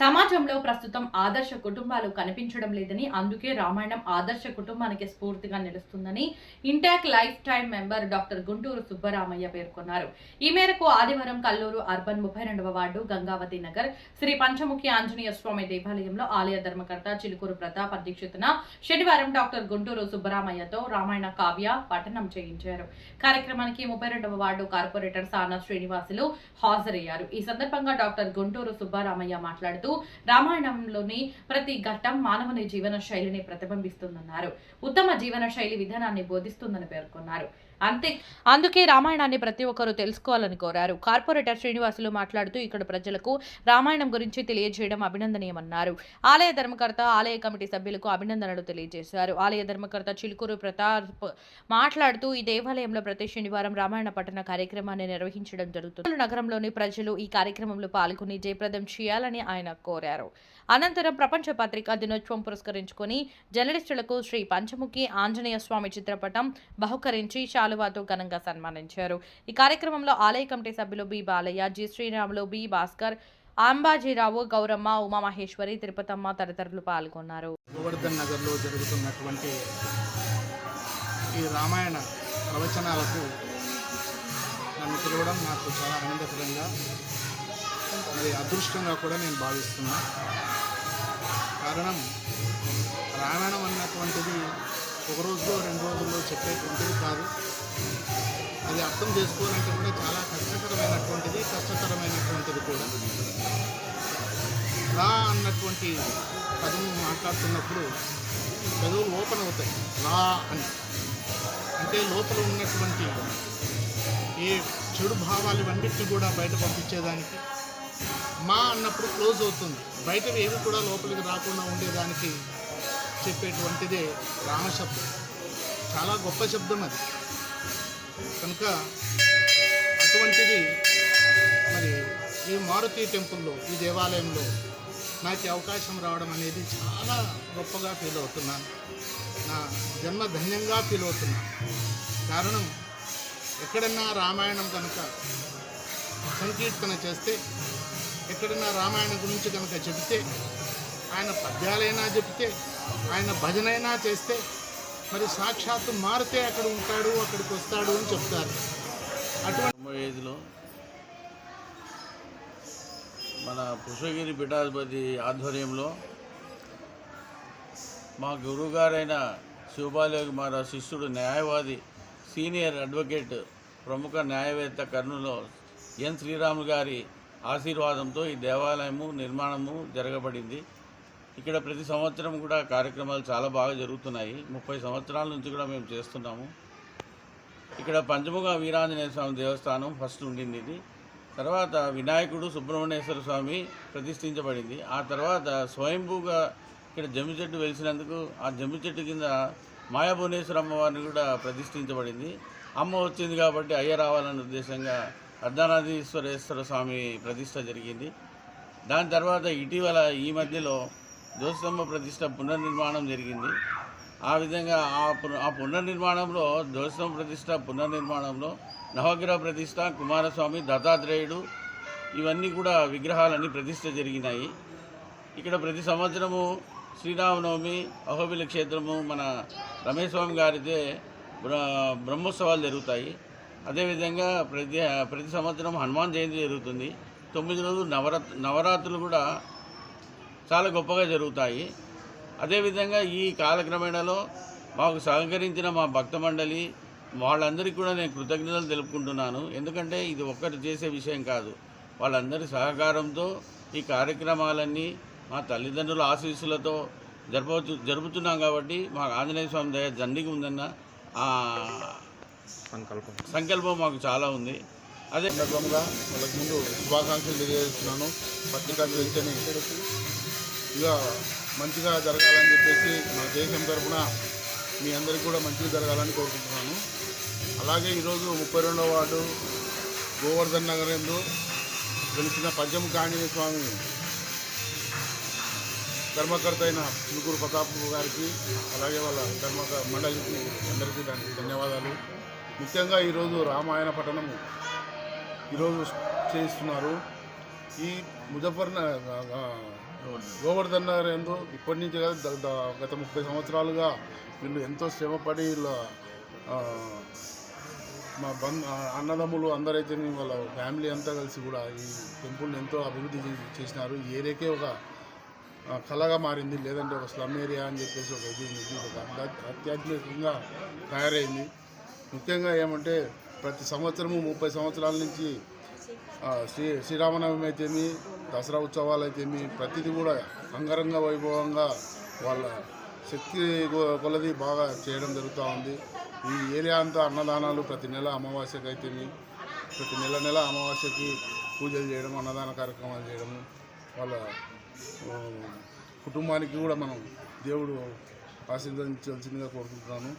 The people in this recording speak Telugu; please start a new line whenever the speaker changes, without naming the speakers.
సమాజంలో ప్రస్తుతం ఆదర్శ కుటుంబాలు కనిపించడం లేదని అందుకే రామాయణం ఆదర్శ కుటుంబానికి స్ఫూర్తిగా నిలుస్తుందని INTACH lifetime member doctor Guntur Subbaramaiah పేర్కొన్నారు. ఈ మేరకు ఆదివారం కల్లూరు అర్బన్ ముప్పై రెండవ వార్డు గంగావతి నగర్ శ్రీ పంచముఖి ఆంజనేయ స్వామి దేవాలయంలో ఆలయ ధర్మకర్త చిలుకూరు ప్రతాప్ అధ్యక్షతన శనివారం డాక్టర్ గుంటూరు సుబ్బరామయ్యతో రామాయణ కావ్య పఠనం చేయించారు. కార్యక్రమానికి ముప్పై రెండవ వార్డు కార్పొరేటర్ సానా శ్రీనివాసులు హాజరయ్యారు. ఈ సందర్భంగా డాక్టర్ గుంటూరు సుబ్బారామయ్య మాట్లాడుతూ రామాయణంలోని ప్రతి ఘట్టం మానవుని జీవన శైలిని ప్రతిబింబిస్తుందన్నారు. ఉత్తమ జీవన శైలి విధానాన్ని బోధిస్తుందని పేర్కొన్నారు. అంతే. అందుకే రామాయణాన్ని ప్రతి ఒక్కరూ తెలుసుకోవాలని కోరారు. కార్పొరేటర్ శ్రీనివాసులు మాట్లాడుతూ ఇక్కడ ప్రజలకు రామాయణం గురించి తెలియజేయడం అభినందనీయమన్నారు. ఆలయ ధర్మకర్త ఆలయ కమిటీ సభ్యులకు అభినందనలు తెలియజేశారు. ఆలయ ధర్మకర్త చిలుకూరు ప్రతాప్ మాట్లాడుతూ ఈ దేవాలయంలో ప్రతి శనివారం రామాయణ పఠన కార్యక్రమాన్ని నిర్వహించడం జరుగుతుంది. నగరంలోని ప్రజలు ఈ కార్యక్రమంలో పాల్గొని జయప్రదం చేయాలని ఆయన కోరారు. అనంతరం ప్రపంచ పత్రికా దినోత్సవం పురస్కరించుకొని జర్నలిస్టులకు శ్రీ పంచముఖి ఆంజనేయ స్వామి చిత్రపటం బహుకరించి శాలువాతో ఘనంగా సన్మానించారు. ఈ కార్యక్రమంలో ఆలయ కమిటీ సభ్యులు B Balayya G Sriramulu B Bhaskar Ambajirao Gowramma Umamaheshwari Tirupatamma తదితరులు పాల్గొన్నారు.
గోవర్ధన్ నగర్లో జరుగుతున్నటువంటి ఈ రామాయణ ప్రవచనాలకు నన్ను పిలవడం నాకు చాలా ఆనందకరంగా మరి అదృష్టంగా కూడా నేను భావిస్తున్నా. కారణం రామాయణం అన్నటువంటిది ఒక రోజులో రెండు రోజుల్లో చెప్పేటువంటిది కాదు. అది అర్థం చేసుకోవాలంటే కూడా చాలా కష్టకరమైనటువంటిది కష్టతరమైనటువంటిది కూడా. రా అన్నటువంటి పదము మాట్లాడుతున్నప్పుడు చదువులు ఓపెన్ అవుతాయి. రా అని. అంటే లోపల ఉన్నటువంటి ఏ చెడు భావాలు ఇవన్నిటిని కూడా బయట పంపించేదానికి మా అన్నప్పుడు క్లోజ్ అవుతుంది. బయటవి ఏవి కూడా లోపలికి రాకుండా ఉండేదానికి చెప్పేటువంటిదే రామశబ్దం. చాలా గొప్ప శబ్దం అది. కనుక అటువంటిది మరి ఈ మారుతి టెంపుల్లో ఈ దేవాలయంలో నాకు అవకాశం రావడం అనేది చాలా గొప్పగా ఫీల్ అవుతున్నాను. నా జన్మ ధన్యంగా ఫీల్ అవుతున్నాను. కారణం ఎక్కడన్నా రామాయణం కనుక సంకీర్తన చేస్తే ఎక్కడన్నా రామాయణం గురించి కనుక చెబితే ఆయన పద్యాలైనా చెబితే ఆయన భజనైనా చేస్తే మరి సాక్షాత్తు మారితే అక్కడ ఉంటాడు అక్కడికి వస్తాడు అని చెప్తారు. అటువంటి
ఐదులో మన పుష్పగిరి పీఠాధిపతి ఆధ్వర్యంలో మా గురువుగారైన శివబాలయోగి మహారాజ్ శిష్యుడు న్యాయవాది సీనియర్ అడ్వకేట్ ప్రముఖ న్యాయవేత్త కర్నూలు ఎన్ శ్రీరాములు గారి ఆశీర్వాదంతో ఈ దేవాలయము నిర్మాణము జరగబడింది. ఇక్కడ ప్రతి సంవత్సరం కూడా కార్యక్రమాలు చాలా బాగా జరుగుతున్నాయి. ముప్పై సంవత్సరాల నుంచి కూడా మేము చేస్తున్నాము. ఇక్కడ పంచముఖ వీరాంజనేయ స్వామి దేవస్థానం ఫస్ట్ ఉండింది. ఇది తర్వాత వినాయకుడు సుబ్రహ్మణ్యేశ్వర స్వామి ప్రతిష్ఠించబడింది. ఆ తర్వాత స్వయంభూగా ఇక్కడ జమ్మి చెట్టు వెలిసినందుకు ఆ జమ్మి చెట్టు కింద మాయాభువనేశ్వర అమ్మవారిని కూడా ప్రతిష్ఠించబడింది. అమ్మ వచ్చింది కాబట్టి అయ్య రావాలనే ఉద్దేశంగా అర్ధనాథీశ్వరేశ్వర స్వామి ప్రతిష్ట జరిగింది. దాని తర్వాత ఇటీవల ఈ మధ్యలో ధ్వజస్తంభ ప్రతిష్ట పునర్నిర్మాణం జరిగింది. ఆ విధంగా ఆ ఆ పునర్నిర్మాణంలో ధ్వజస్తంభ ప్రతిష్ట పునర్నిర్మాణంలో నవగ్రహ ప్రతిష్ట కుమారస్వామి దత్తాత్రేయుడు ఇవన్నీ కూడా విగ్రహాలన్నీ ప్రతిష్ట జరిగినాయి. ఇక్కడ ప్రతి సంవత్సరము శ్రీరామనవమి అహోబిల క్షేత్రము మన రమేష్ స్వామి గారిదే బ్రహ్మోత్సవాలు జరుగుతాయి. అదేవిధంగా ప్రతి ప్రతి సంవత్సరం హనుమాన్ జయంతి జరుగుతుంది. తొమ్మిది రోజులు నవరాత్ నవరాత్రులు కూడా చాలా గొప్పగా జరుగుతాయి. అదేవిధంగా ఈ కాలక్రమేణలో మాకు సహకరించిన మా భక్త మండలి వాళ్ళందరికీ కూడా నేను కృతజ్ఞతలు తెలుపుకుంటున్నాను. ఎందుకంటే ఇది ఒక్కరు చేసే విషయం కాదు. వాళ్ళందరి సహకారంతో ఈ కార్యక్రమాలన్నీ మా తల్లిదండ్రుల ఆశీస్సులతో జరపవచ్చు జరుపుతున్నాం కాబట్టి మా ఆంజనేయ స్వామి దయ దండిగా ఉందన్న ఆ సంకల్పం. మాకు చాలా ఉంది. అదే
సందర్భంగా వాళ్ళకి ముందు శుభాకాంక్షలు తెలియజేస్తున్నాను. పత్రికా స్వేచ్ఛని ఇక మంచిగా జరగాలని చెప్పేసి మా దేశం తరఫున మీ అందరికీ కూడా మంచిగా జరగాలని కోరుకుంటున్నాను. అలాగే ఈరోజు ముప్పై రెండవ వార్డు గోవర్ధన్ నగరంలో వెలిసిన పంచముఖ ఆంజనేయ స్వామి ధర్మకర్త అయిన చిలుకూరు ప్రతాప్ గారికి అలాగే వాళ్ళ ధర్మ మండలికి అందరికీ దానికి ధన్యవాదాలు. ముఖ్యంగా ఈరోజు రామాయణ పఠనము ఈరోజు చేయిస్తున్నారు ఈ ముజఫర్
గోవర్ధన్ నగర్ ఎందు ఇప్పటి నుంచి కాదు గత ముప్పై సంవత్సరాలుగా వీళ్ళు ఎంతో శ్రమపడి వీళ్ళ మా బంధ అన్నదమ్ములు అందరైతే వాళ్ళ ఫ్యామిలీ అంతా కలిసి కూడా ఈ టెంపుల్ని ఎంతో అభివృద్ధి చే- చేసినారు. ఈ ఏరియాకే ఒక కళగా మారింది. లేదంటే ఒక స్లమ్ ఏరియా అని చెప్పేసి ఒక ఇది ఉంది. ఒక అత్యా- అత్యాధునికంగా తయారైంది. ముఖ్యంగా ఏమంటే ప్రతి సంవత్సరము ముప్పై సంవత్సరాల నుంచి శ్రీ శ్రీరామనవమి అయితేమి దసరా ఉత్సవాలు అయితేమి ప్రతిదీ కూడా అంగరంగ వైభవంగా వాళ్ళ శక్తి కొలది బాగా చేయడం జరుగుతూ ఉంది. ఈ ఏరియా అంతా అన్నదానాలు ప్రతి నెల అమావాస్యకు అయితేమి ప్రతి నెల నెల అమావాస్యకి పూజలు చేయడం అన్నదాన కార్యక్రమాలు చేయడము వాళ్ళ కుటుంబానికి కూడా మనం దేవుడు ఆశీర్వదించాల్సిందిగా కోరుకుంటున్నాను